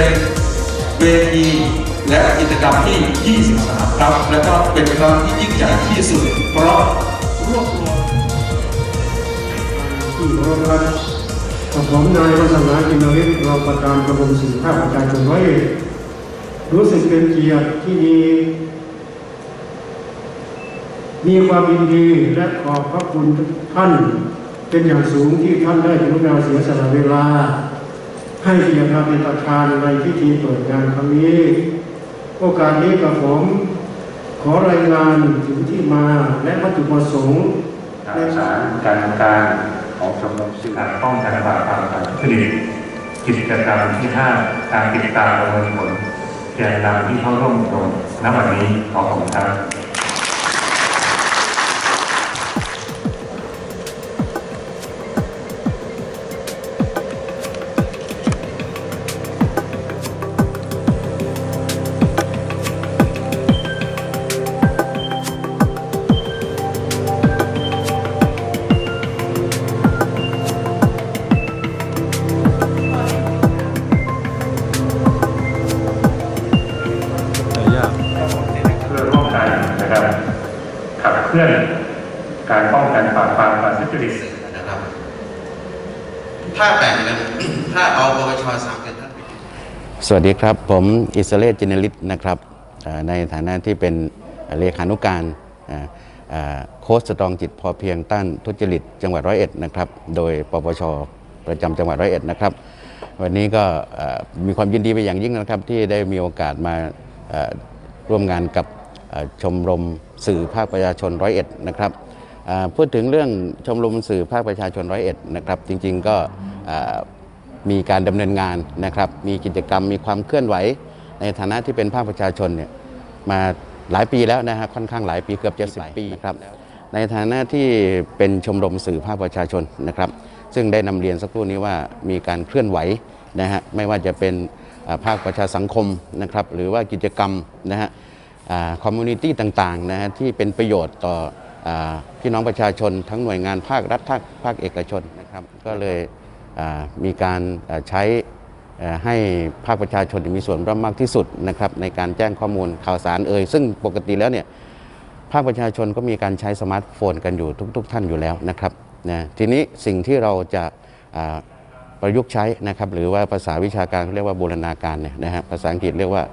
เป็นเวทีและกิจกรรมที่ 23 ครับ และก็เป็นครั้งที่ยิ่งใหญ่ที่สุด เพราะรวบรวมที่เคารพครับกับผมนายวัฒนาจินวิทย์รองประธานกระมสุขภาพประชาชนร้อยเอ็ดรู้สึกเป็นเกียรติที่มีมีความยินดีและขอบพระคุณท่าน เป็นอย่างสูงที่ท่านได้กรุณาเสียสละเวลา ให้เกียรติมาเป็นประธานในพิธีเปิดงานครั้งนี้ โอกาสนี้กับผม ขอรายงานถึงที่มาและวัตถุประสงค์การสารการทำการของชมรมสื่อการป้องกันปราบปรามการทุจริตกิจกรรมที่5การติดตามประเมินผลแกนนำที่เข้าร่วมอบรมณวันนี้ขอขอบคุณครับ ขับเคลื่อนการป้องกันปราบปรามการทุจริตนะครับถ้าแบ่งกันถ้าเอาปปชสามกันท่านไปสวัสดีครับ ผมอิสระเลศจินลิตนะครับเอ่อในฐานะที่เป็นเลขานุการเอ่อเอ่อโค้ชสตรองจิตพอเพียงต้านทุจริตจังหวัดร้อยเอ็ดนะครับ โดยปปชประจำจังหวัดร้อยเอ็ดนะครับ วันนี้ก็เอ่อมีความยินดีไปนอย่างยิ่งนะครับที่ได้มีโอกาสมาเอ่อร่วมงานกับเอ่อชมรม สื่อภาคประชาชนร้อยเอ็ดนะครับพูดถึงเรื่องชมรมสื่อภาคประชาชนร้อยเอ็ดนะครับจริงๆก็มีการดำเนินงานนะครับ มีกิจกรรมมีความเคลื่อนไหว ในฐานะที่เป็นภาคประชาชนเนี่ยมาหลายปีแล้วนะฮะค่อนข้างหลายปีเกือบจะสิบปีนะครับในฐานะที่เป็นชมรมสื่อภาคประชาชนนะครับ ซึ่งได้นำเรียนสักครู่นี้ว่ามีการเคลื่อนไหวนะฮะไม่ว่าจะเป็นภาคประชาสังคมนะครับ หรือว่ากิจกรรมนะฮะ คอมมูนิตี้ต่างๆนะฮะที่เป็นประโยชน์ต่ออพี่น้องประชาชน ทั้งหน่วยงานภาครัฐภาคภาคเอกชนนะครับก็เลยมีการใช้ให้ภาคประชาชนมีส่วนร่วมมากที่สุดนะครับในการแจ้งข้อมูลข่าวสารเอ่ยซึ่งปกติแล้วเนี่ยภาคประชาชนก็มีการใช้สมาร์ทโฟนกันอยู่ทุก ๆ ท่านอยู่แล้วนะครับนะทีนี้สิ่งที่เราจะประยุกต์ใช้นะครับหรือว่าภาษาวิชาการเขาเรียกว่าบูรณาการเนี่ยนะฮะภาษาอังกฤษเรียกว่า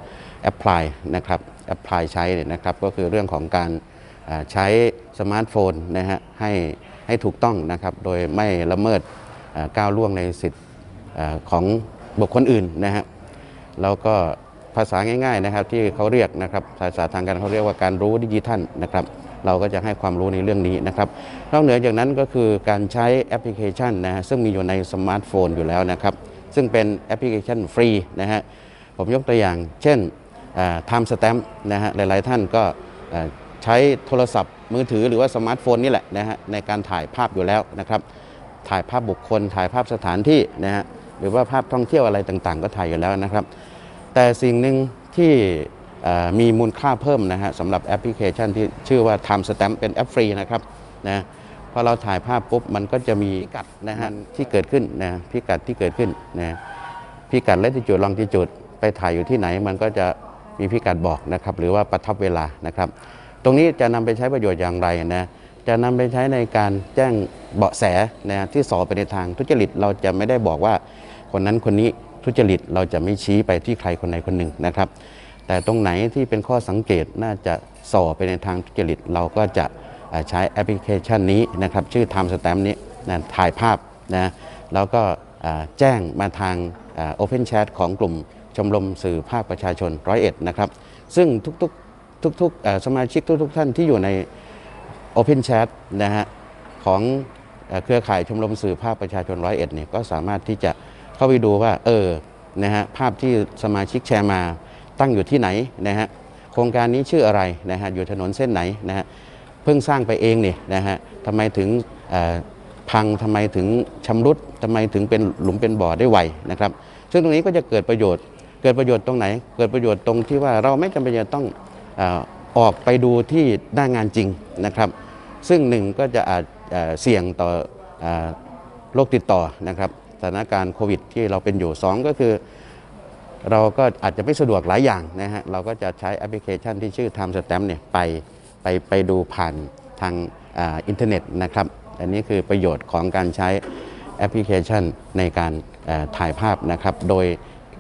apply นะครับ apply ใช้เนี่ยนะครับ ก็คือเรื่องของการใช้สมาร์ทโฟนนะฮะให้ให้ถูกต้องนะครับ โดยไม่ละเมิดก้าวล่วงในสิทธิ์ของบุคคลอื่นนะฮะแล้วก็ภาษาง่ายๆนะครับที่เขาเรียกนะครับภาษาทางการเขาเรียกว่าการรู้ดิจิทัลนะครับ เราก็จะให้ความรู้ในเรื่องนี้นะครับนอกเหนือจากนั้นก็คือการใช้แอปพลิเคชันนะฮะซึ่งมีอยู่ในสมาร์ทโฟนอยู่แล้วนะครับ ซึ่งเป็นแอปพลิเคชันฟรีนะฮะผมยกตัวอย่าง เช่น อ่า Time Stamp นะฮะหลายๆท่านก็ใช้โทรศัพท์มือถือหรือว่าสมาร์ทโฟนนี่แหละนะฮะในการถ่ายภาพอยู่แล้วนะครับถ่ายภาพบุคคล ถ่ายภาพสถานที่นะฮะหรือว่าภาพท่องเที่ยวอะไรต่างๆ ก็ถ่ายอยู่แล้วนะครับ แต่สิ่งหนึ่งที่มีมูลค่าเพิ่มนะฮะสำหรับแอปพลิเคชันที่ชื่อว่า Time Stamp เป็นแอปฟรีนะครับนะพอเราถ่ายภาพปุ๊บมันก็จะมีพิกัดนะฮะที่เกิดขึ้นนะพิกัดที่เกิดขึ้นนะพิกัดและที่จุดลองที่จุดไปถ่ายอยู่ที่ไหนมันก็จะ มีพิกัดบอกนะครับหรือว่าประทับเวลานะครับ ตรงนี้จะนำไปใช้ประโยชน์อย่างไรนะจะนำไปใช้ในการแจ้งเบาะแสนะที่สอไปในทางทุจริตเราจะไม่ได้บอกว่าคนนั้นคนนี้ทุจริตเราจะไม่ชี้ไปที่ใครคนใดคนหนึ่งนะครับ แต่ตรงไหนที่เป็นข้อสังเกตน่าจะส่อไปในทางทุจริตเราก็จะใช้แอปพลิเคชันนี้นะครับ ชื่อ Time Stamp นี้นะถ่ายภาพนะแล้วก็แจ้งมาทางอ่า Open Chat ของกลุ่ม ชมรมสื่อภาคประชาชนร้อยเอ็ดนะครับซึ่งทุกๆทุกๆสมาชิกทุก ๆ ท่านที่อยู่ใน Open Chat นะฮะของเครือข่ายชมรมสื่อภาคประชาชนร้อยเอ็ดเนี่ยก็สามารถที่จะเข้าไปดูว่าเออนะฮะภาพที่สมาชิกแชร์มาตั้งอยู่ที่ไหนนะฮะโครงการนี้ชื่ออะไรนะฮะอยู่ถนนเส้นไหนนะฮะเพิ่งสร้างไปเองเนี่ยนะฮะทำไมถึงพังทำไมถึงชำรุดทำไมถึงเป็นหลุมเป็นบ่อได้ไวนะครับ ซึ่งตรงนี้ก็จะเกิดประโยชน์ เกิดประโยชน์ตรงไหน เกิดประโยชน์ตรงที่ว่าเราไม่จำเป็นจะต้องออกไปดูที่หน้างานจริงนะครับ ซึ่งหนึ่งก็จะอาจเสี่ยงต่อโรคติดต่อนะครับสถานการณ์โควิดที่เราเป็นอยู่สองก็คือ เราก็อาจจะไม่สะดวกหลายอย่างนะฮะเราก็จะใช้แอปพลิเคชันที่ชื่อ Time Stamp เนี่ยไปไปไปดูผ่านทางอ,อินเทอร์เน็ตนะครับ อันนี้คือประโยชน์ของการใช้แอปพลิเคชันในการถ่ายภาพนะครับ โดย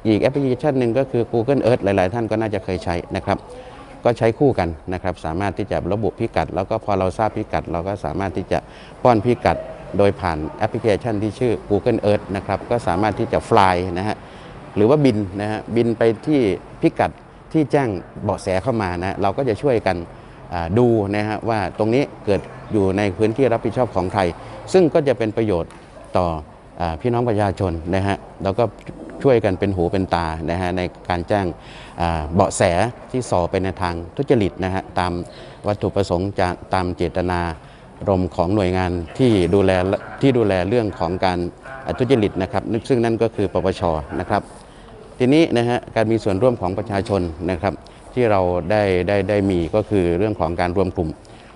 อีกแอปพลิเคชันหนึ่งก็คือ Google Earth หลาย ๆ ท่านก็น่าจะเคยใช้นะครับก็ใช้คู่กันนะครับสามารถที่จะระบุพิกัด แล้วก็พอเราทราบพิกัด เราก็สามารถที่จะป้อนพิกัด โดยผ่านแอปพลิเคชันที่ชื่อ Google Earth นะครับก็สามารถที่จะฟลายนะฮะหรือว่าบินนะฮะบินไปที่พิกัดที่แจ้งเบาะแสเข้ามานะเราก็จะช่วยกันดูนะฮะว่าตรงนี้เกิดอยู่ในพื้นที่รับผิดชอบของใคร ซึ่งก็จะเป็นประโยชน์ต่ออพี่น้องประชาชนนะฮะแล้วก็ ช่วยกันเป็นหูเป็นตานะฮะในการแจ้งเบาะแสที่ส่อไปในทางทุจริตนะฮะตามวัตถุประสงค์จะตามเจตนารมณ์ของหน่วยงานที่ดูแลที่ดูแลเรื่องของการทุจริตนะครับซึ่งนั่นก็คือปปชนะครับ ทีนี้นะฮะการมีส่วนร่วมของประชาชนนะครับ ที่เราได้ได้ได้มีก็คือเรื่องของการรวมกลุ่ม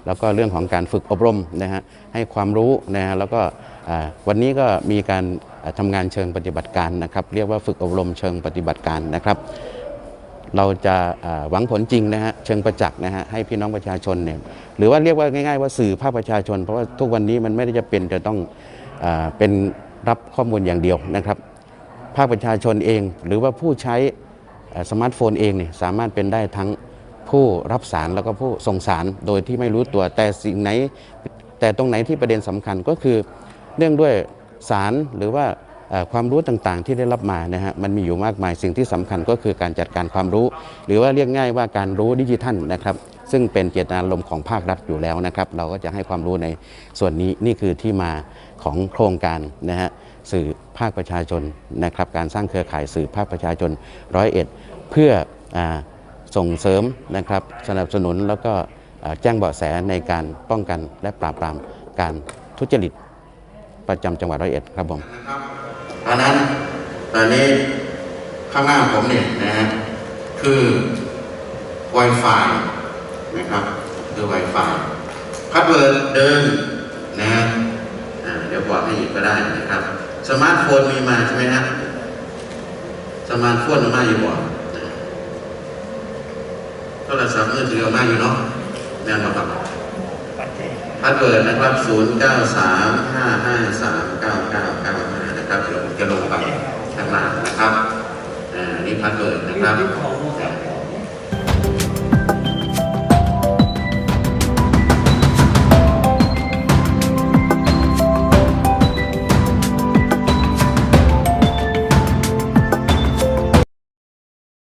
แล้วก็เรื่องของการฝึกอบรมนะฮะให้ความรู้นะฮะแล้วก็ วันนี้ก็มีการอ่าทำงานเชิงปฏิบัติการนะครับ เรียกว่าฝึกอบรมเชิงปฏิบัติการนะครับ เราจะหวังผลจริงนะฮะเชิงประจักษ์นะฮะให้พี่น้องประชาชนเนี่ยหรือว่าเรียกว่าง่ายๆว่าสื่อภาคประชาชน เพราะว่าทุกวันนี้มันไม่ได้จะเป็นจะต้องอเป็นรับข้อมูลอย่างเดียวนะครับ ภาคประชาชนเอง หรือว่าผู้ใช้สมาร์ทโฟนเองเนี่ยสามารถเป็นได้ทั้งผู้รับสารแล้วก็ผู้ส่งสารโดยที่ไม่รู้ตัวแต่สิ่งไหน แต่ตรงไหนที่ประเด็นสำคัญก็คือ เนื่องด้วยสารหรือว่าความรู้ต่างๆ ที่ได้รับมานะฮะมันมีอยู่มากมายสิ่งที่สำคัญก็คือการจัดการความรู้ หรือว่าเรียกง่ายว่าการรู้ดิจิทัลนะครับซึ่งเป็นเจตนารมณ์ของภาครัฐอยู่แล้วนะครับ เราก็จะให้ความรู้ในส่วนนี้นี่คือที่มาของโครงการนะฮะสื่อภาคประชาชนนะครับ การสร้างเครือข่ายสื่อภาคประชาชนร้อยเอ็ดเพื่ออส่งเสริมนะครับสนับสนุนแล้วก็แจ้งเบาะแสในการป้องกันและปราบปรามการทุจริต ประจำจังหวัดร้อยเอ็ดครับผมเพราะฉะนั้นตอนนี้ข้างหน้าผมเนี่ยนะฮะคือ Wi-Fi นะครับคือ Wi-Fi พาสเวิร์ดเดิมนะฮะเดี๋ยวบอกให้อีกก็ได้นะครับสมาร์ทโฟนมีมาใช่ไหมฮะสมาร์ทโฟนมีมาอยู่บ่โทรศัพท์มือถือมาอยู่เนาะแม่นบ่ครับ พาสเกิดนะครับ 0 9 3 5 5 3 9 9 9 5 นะครับเดี๋ยวจะลงไปข้างหลังนะครับ อ่า นี่พาสเกิดนะครับ